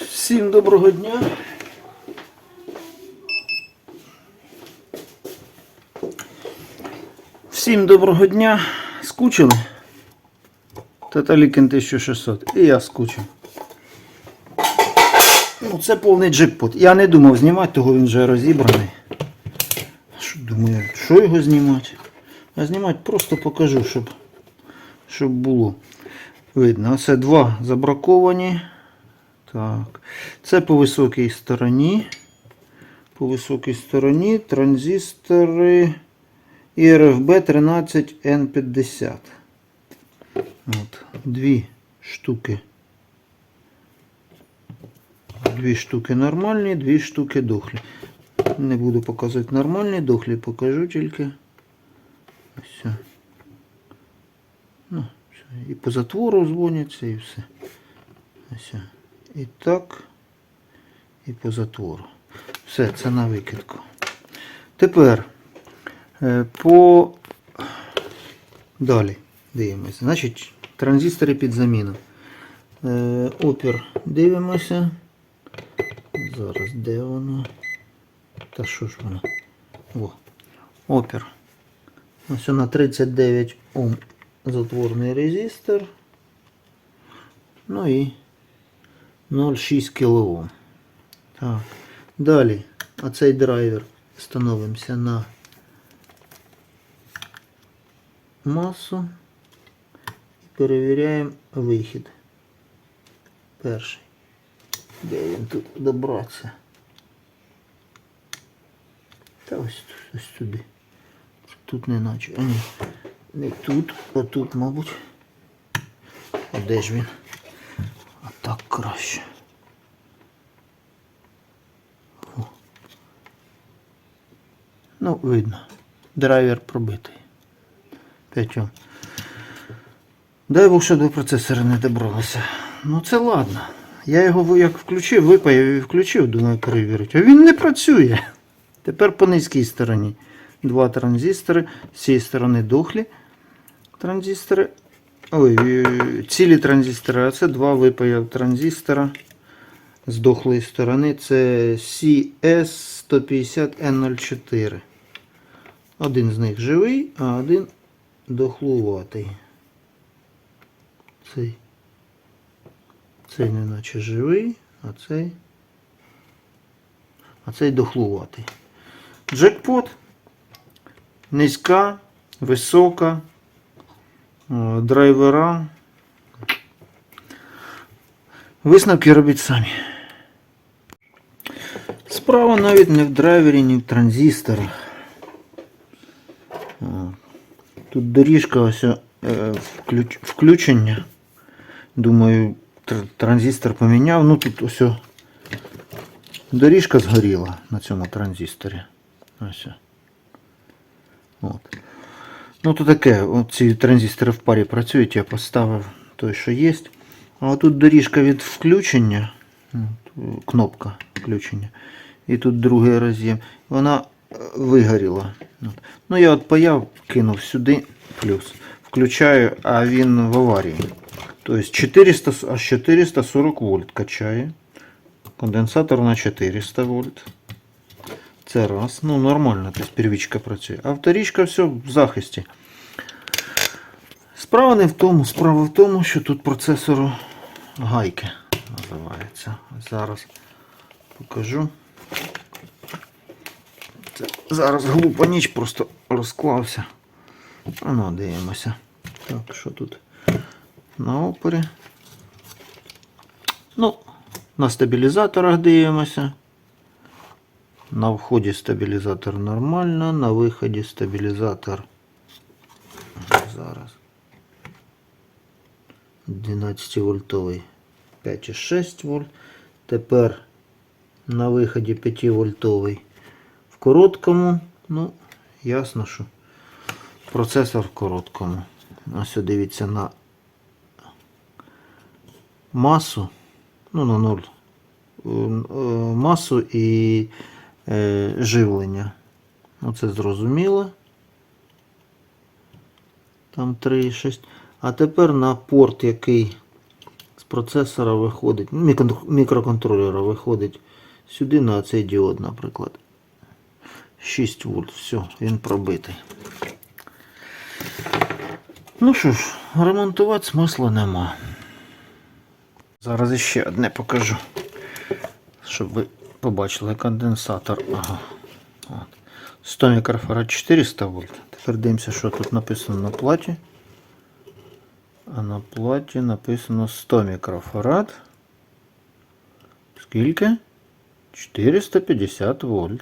Всім доброго дня. Всім доброго дня. Скучили? Таталікін 1600. І я скучив. Ну, це повний джекпот. Я не думав знімати, того він вже розібраний. Що думаю, що його знімати? А знімати просто покажу, щоб, щоб було видно. Оце два забраковані. Так. Це по високій стороні. По високій стороні транзистори IRFB 13N50. От, дві штуки. Дві штуки нормальні, дві штуки дохлі. Не буду показувати нормальні, дохлі покажу тільки. Все. Ну, все. І по затвору дзвоняться, і все. Ось. І так. І по затвору. Все, це на викидку. Тепер е, по далі дивимося. Значить, транзистори під заміну. Е, Опір дивимося. Зараз де воно? Та що ж воно? О, опір. Ось на 39 Ом затворний резистор. Ну і 0,6 кОм. Так. Далі оцей драйвер становимося на масу і перевіряємо вихід. Перший. Де він тут добратися? Та ось, тут, ось сюди. Тут не наче. А ні. Не тут, а тут, мабуть. А де ж він? Краще. О. Ну, видно. Драйвер пробитий. П'ятьом. Дай Бог, що до процесора не добралося. Ну це ладно. Я його як включив, випаяв і включив, думаю, перевірити. А він не працює. Тепер по низькій стороні. Два транзистори. З цієї сторони дохлі транзистори. Ой, е, цілі транзистори, а це два випаяв транзистора з дохлої сторони. Це CS150N04. Один з них живий, а один дохлуватий. Цей. Цей не наче живий, а цей. А цей дохлуватий. Джекпот. Низька, висока. О, драйвера. Висновки робіть самі. Справа навіть не в драйвері, ні в транзисторах. Тут доріжка ось е, включ- включення. Думаю, тр- транзистор поміняв. Ну тут ось доріжка згоріла на цьому транзисторі. Ось. От. Ну то таке, ці транзистори в парі працюють, я поставив той, що є. А тут доріжка від включення, кнопка включення. І тут другий роз'єм. Вона е, вигоріла. Ну я от паяв, кинув сюди плюс. Включаю, а він в аварії. Тобто 400, аж 440 вольт качає. Конденсатор на 400 вольт. Це раз. Ну, нормально, тобто первічка працює. А вторічка все в захисті. Справа не в тому, справа в тому, що тут процесору гайки називається. Зараз покажу. Це зараз глупа ніч просто розклався. Ну, дивимося. Так, що тут на опорі? Ну, на стабілізаторах дивимося. На вході стабілізатор нормально, на виході стабілізатор зараз 12 вольтовий 5,6 вольт. Тепер на виході 5 вольтовий в короткому. Ну, ясно, що процесор в короткому. Ось дивіться на масу, ну на 0 е, е, масу і е, живлення. Оце зрозуміло. Там 3,6. А тепер на порт, який з процесора виходить, ну, мікроконтролера виходить сюди на цей діод, наприклад. 6 вольт, все, він пробитий. Ну що ж, ремонтувати смисла нема. Зараз іще одне покажу. Щоб ви побачили конденсатор. Ага. От. 100 мікрофарад 400 вольт. Тепер дивимося, що тут написано на платі. А на платі написано 100 мікрофарад. Скільки? 450 вольт.